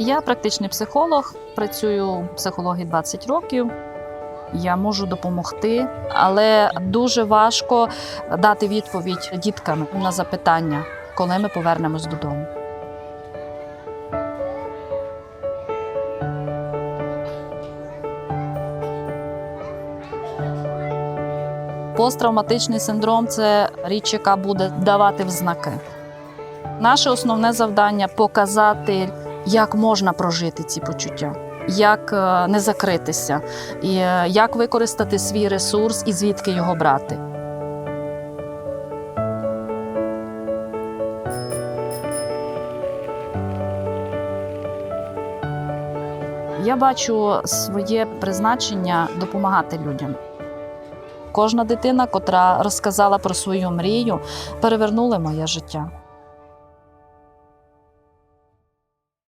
Я практичний психолог, працюю в психології 20 років. Я можу допомогти, але дуже важко дати відповідь діткам на запитання, коли ми повернемось додому. Посттравматичний синдром це річ, яка буде давати взнаки. Наше основне завдання показати, як можна прожити ці почуття, як е, не закритися, е, як використати свій ресурс і звідки його брати. Я бачу своє призначення допомагати людям. Кожна дитина, котра розказала про свою мрію, перевернула моє життя.